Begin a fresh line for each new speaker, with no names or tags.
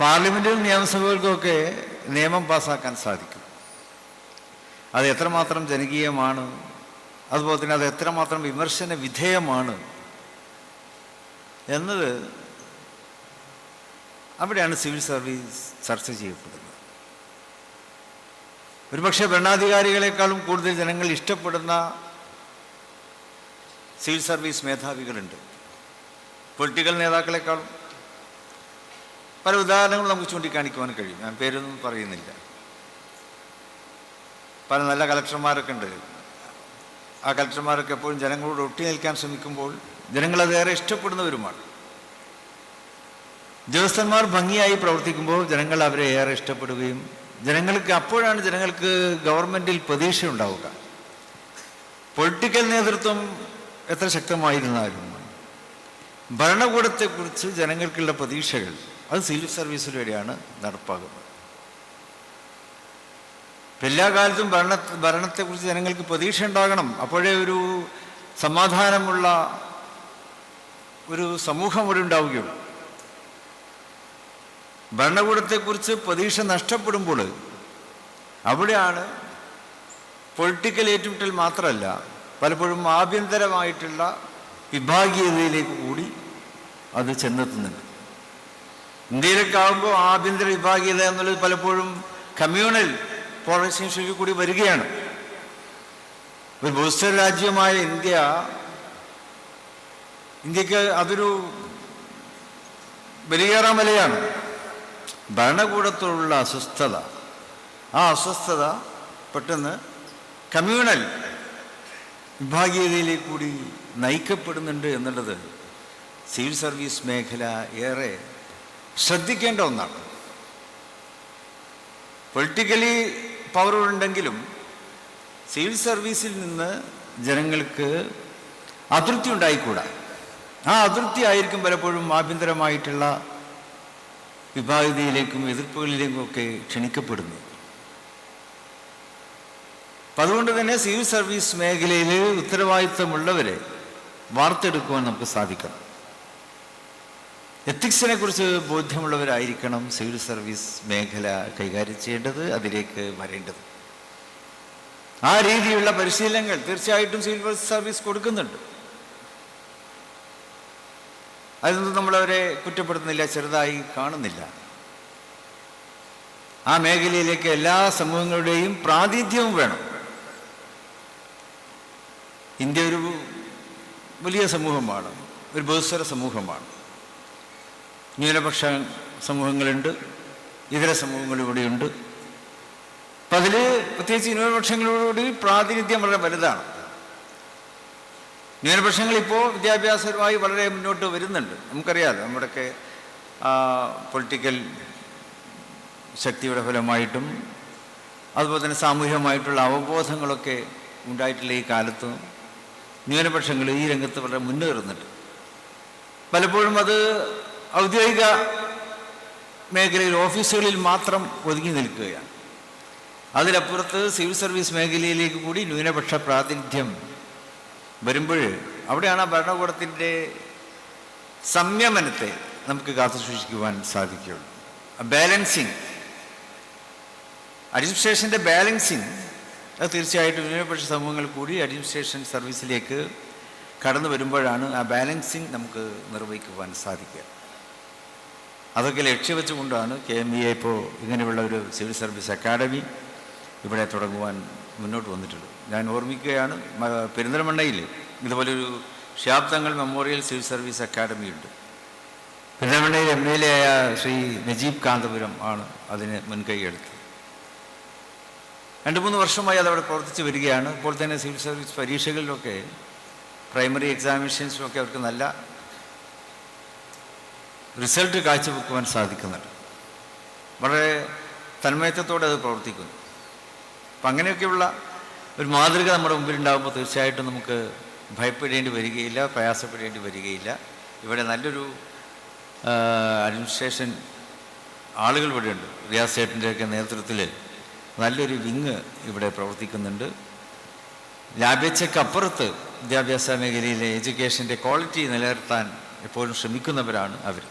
പാർലമെന്റിലും നിയമസഭകൾക്കുമൊക്കെ നിയമം പാസ്സാക്കാൻ സാധിക്കും. അത് എത്രമാത്രം ജനകീയമാണ് അതുപോലെ തന്നെ അത് എത്രമാത്രം വിമർശന വിധേയമാണ് എന്നത് അവിടെയാണ് സിവിൽ സർവീസ് ചർച്ച ചെയ്യപ്പെടുന്നത്. ഒരുപക്ഷെ ഭരണാധികാരികളെക്കാളും കൂടുതൽ ജനങ്ങൾ ഇഷ്ടപ്പെടുന്ന സിവിൽ സർവീസ് മേധാവികളുണ്ട്. പൊളിറ്റിക്കൽ നേതാക്കളെക്കാളും. പല ഉദാഹരണങ്ങൾ നമുക്ക് ചൂണ്ടിക്കാണിക്കുവാൻ കഴിയും. ഞാൻ പേരൊന്നും പറയുന്നില്ല. പല നല്ല കലക്ടർമാരൊക്കെ ഉണ്ട്. ആ കലക്ടർമാരൊക്കെ എപ്പോഴും ജനങ്ങളോട് ഒട്ടി നിൽക്കാൻ ശ്രമിക്കുമ്പോൾ ജനങ്ങളത് ഏറെ ഇഷ്ടപ്പെടുന്നവരുമാണ്. ഉദ്യോഗസ്ഥന്മാർ ഭംഗിയായി പ്രവർത്തിക്കുമ്പോൾ ജനങ്ങൾ അവരെ ഏറെ ഇഷ്ടപ്പെടുകയും ജനങ്ങൾക്ക് അപ്പോഴാണ് ജനങ്ങൾക്ക് ഗവൺമെന്റിൽ പ്രതീക്ഷ ഉണ്ടാവുക. പൊളിറ്റിക്കൽ നേതൃത്വം എത്ര ശക്തമായിരുന്നാലും ഭരണകൂടത്തെക്കുറിച്ച് ജനങ്ങൾക്കുള്ള പ്രതീക്ഷകൾ അത് സിവിൽ സർവീസിലൂടെയാണ് നടപ്പാകുന്നത് ഇപ്പം എല്ലാ കാലത്തും ഭരണ ഭരണത്തെക്കുറിച്ച് ജനങ്ങൾക്ക് പ്രതീക്ഷ ഉണ്ടാകണം. അപ്പോഴേ ഒരു സമാധാനമുള്ള ഒരു സമൂഹം അവിടെ ഉണ്ടാവുകയുള്ളൂ. ഭരണകൂടത്തെക്കുറിച്ച് പ്രതീക്ഷ നഷ്ടപ്പെടുമ്പോൾ അവിടെയാണ് പൊളിറ്റിക്കൽ ഏറ്റുമുട്ടൽ മാത്രമല്ല പലപ്പോഴും ആഭ്യന്തരമായിട്ടുള്ള വിഭാഗീയതയിലേക്ക് കൂടി അത് ചെന്നെത്തുന്നുണ്ട്. ഇന്ത്യയിലൊക്കെ ആകുമ്പോൾ ആഭ്യന്തര വിഭാഗീയത എന്നുള്ളത് പലപ്പോഴും കമ്മ്യൂണൽ പോളിസീസിലേക്ക് കൂടി വരികയാണ്. ഒരു ബൂസ്റ്റർ രാജ്യമായ ഇന്ത്യ ഇന്ത്യയ്ക്ക് അതൊരു ബലികേറാമലയാണ് ഭരണകൂടത്തോടുള്ള അസ്വസ്ഥത ആ അസ്വസ്ഥത പെട്ടെന്ന് കമ്മ്യൂണൽ വിഭാഗീയതയിലേക്ക് കൂടി നയിക്കപ്പെടുന്നുണ്ട് എന്നുള്ളത് സിവിൽ സർവീസ് മേഖല ഏറെ ശ്രദ്ധിക്കേണ്ട ഒന്നാണ്. പൊളിറ്റിക്കലി പവറുണ്ടെങ്കിലും സിവിൽ സർവീസിൽ നിന്ന് ജനങ്ങൾക്ക് അതൃപ്തി ഉണ്ടായിക്കൂടാ. ആ അതൃപ്തി ആയിരിക്കും പലപ്പോഴും ആഭ്യന്തരമായിട്ടുള്ള വിഭാഗതയിലേക്കും എതിർപ്പുകളിലേക്കും ഒക്കെ ക്ഷണിക്കപ്പെടുന്നു അപ്പം അതുകൊണ്ട് തന്നെ സിവിൽ സർവീസ് മേഖലയിൽ ഉത്തരവാദിത്തമുള്ളവരെ വാർത്തെടുക്കുവാൻ നമുക്ക് സാധിക്കണം. എത്തിക്സിനെ കുറിച്ച് ബോധ്യമുള്ളവരായിരിക്കണം സിവിൽ സർവീസ് മേഖല കൈകാര്യം ചെയ്യേണ്ടത് അതിലേക്ക് വരേണ്ടത്. ആ രീതിയിലുള്ള പരിശീലനങ്ങൾ തീർച്ചയായിട്ടും സിവിൽ സർവീസ് കൊടുക്കുന്നുണ്ട്. അതൊന്നും നമ്മളവരെ കുറ്റപ്പെടുത്തുന്നില്ല ചെറുതായി കാണുന്നില്ല. ആ മേഖലയിലേക്ക് എല്ലാ സമൂഹങ്ങളുടെയും പ്രാതിനിധ്യവും വേണം. ഇന്ത്യ ഒരു വലിയ സമൂഹമാണ് ഒരു ബഹുസ്വര സമൂഹമാണ്. ന്യൂനപക്ഷ സമൂഹങ്ങളുണ്ട് ഇതര സമൂഹങ്ങൾ ഇവിടെയുണ്ട് അപ്പം അതിൽ പ്രത്യേകിച്ച് ന്യൂനപക്ഷങ്ങളോട് പ്രാതിനിധ്യം വളരെ വലുതാണ്. ന്യൂനപക്ഷങ്ങൾ ഇപ്പോൾ വിദ്യാഭ്യാസപരമായി വളരെ മുന്നോട്ട് വരുന്നുണ്ട്. നമുക്കറിയാം നമ്മുടെയൊക്കെ പൊളിറ്റിക്കൽ ശക്തിയുടെ ഫലമായിട്ടും അതുപോലെ തന്നെ സാമൂഹികമായിട്ടുള്ള അവബോധങ്ങളൊക്കെ ഉണ്ടായിട്ടുള്ള ഈ കാലത്ത്. ന്യൂനപക്ഷങ്ങൾ ഈ രംഗത്ത് വളരെ മുന്നേറുന്നുണ്ട്. പലപ്പോഴും അത് ഔദ്യോഗിക മേഖലയിൽ ഓഫീസുകളിൽ മാത്രം ഒതുങ്ങി നിൽക്കുകയാണ്. അതിലപ്പുറത്ത് സിവിൽ സർവീസ് മേഖലയിലേക്ക് കൂടി ന്യൂനപക്ഷ പ്രാതിനിധ്യം വരുമ്പോൾ അവിടെയാണ് ആ ഭരണകൂടത്തിന്റെ സംയമനത്തെ നമുക്ക് കാത്തുസൂക്ഷിക്കുവാൻ സാധിക്കുകയുള്ളൂ. ബാലൻസിങ് അഡ്മിനിസ്ട്രേഷന്റെ ബാലൻസിങ് അത് തീർച്ചയായിട്ടും ന്യൂനപക്ഷ സമൂഹങ്ങൾ കൂടി അഡ്മിനിസ്ട്രേഷൻ സർവീസിലേക്ക് കടന്നു വരുമ്പോഴാണ് ആ ബാലൻസിങ് നമുക്ക് നിർവഹിക്കുവാൻ സാധിക്കുക. അതൊക്കെ ലക്ഷ്യം വെച്ചുകൊണ്ടാണ് കെ എം ഇ എ ഇപ്പോൾ ഇങ്ങനെയുള്ള ഒരു സിവിൽ സർവീസ് അക്കാഡമി ഇവിടെ തുടങ്ങുവാൻ മുന്നോട്ട് വന്നിട്ടുള്ളത്. ഞാൻ ഓർമ്മിക്കുകയാണ് പെരിന്തൽമണ്ണയിൽ ഇതുപോലൊരു ശാബ്ദങ്ങൾ മെമ്മോറിയൽ സിവിൽ സർവീസ് അക്കാഡമി ഉണ്ട് പെരിന്തൽമണ്ണയിൽ എം എൽ എ ആയ ശ്രീ നജീബ് കാന്തപുരം ആണ് അതിന് മുൻകൈ എടുത്തത്. രണ്ട് മൂന്ന് വർഷമായി അതവിടെ പ്രവർത്തിച്ച് വരികയാണ്. ഇപ്പോൾ തന്നെ സിവിൽ സർവീസ് പരീക്ഷകളിലൊക്കെ പ്രൈമറി എക്സാമിനേഷൻസിലൊക്കെ അവർക്ക് നല്ല റിസൾട്ട് കാഴ്ചവെക്കുവാൻ സാധിക്കുന്നുണ്ട്. വളരെ തന്മയത്വത്തോടെ അത് പ്രവർത്തിക്കുന്നു. അപ്പം അങ്ങനെയൊക്കെയുള്ള ഒരു മാതൃക നമ്മുടെ മുമ്പിൽ ഉണ്ടാകുമ്പോൾ തീർച്ചയായിട്ടും നമുക്ക് ഭയപ്പെടേണ്ടി വരികയില്ല പ്രയാസപ്പെടേണ്ടി വരികയില്ല. ഇവിടെ നല്ലൊരു അഡ്മിനിസ്ട്രേഷൻ ആളുകൾ ഇവിടെയുണ്ട്. റിയാസ് ചേട്ടന്റെയൊക്കെ നേതൃത്വത്തിൽ നല്ലൊരു വിങ് ഇവിടെ പ്രവർത്തിക്കുന്നുണ്ട്. ലാഭ്യച്ചക്കപ്പുറത്ത് വിദ്യാഭ്യാസ മേഖലയിലെ എഡ്യൂക്കേഷന്റെ ക്വാളിറ്റി നിലനിർത്താൻ എപ്പോഴും ശ്രമിക്കുന്നവരാണ് അവർ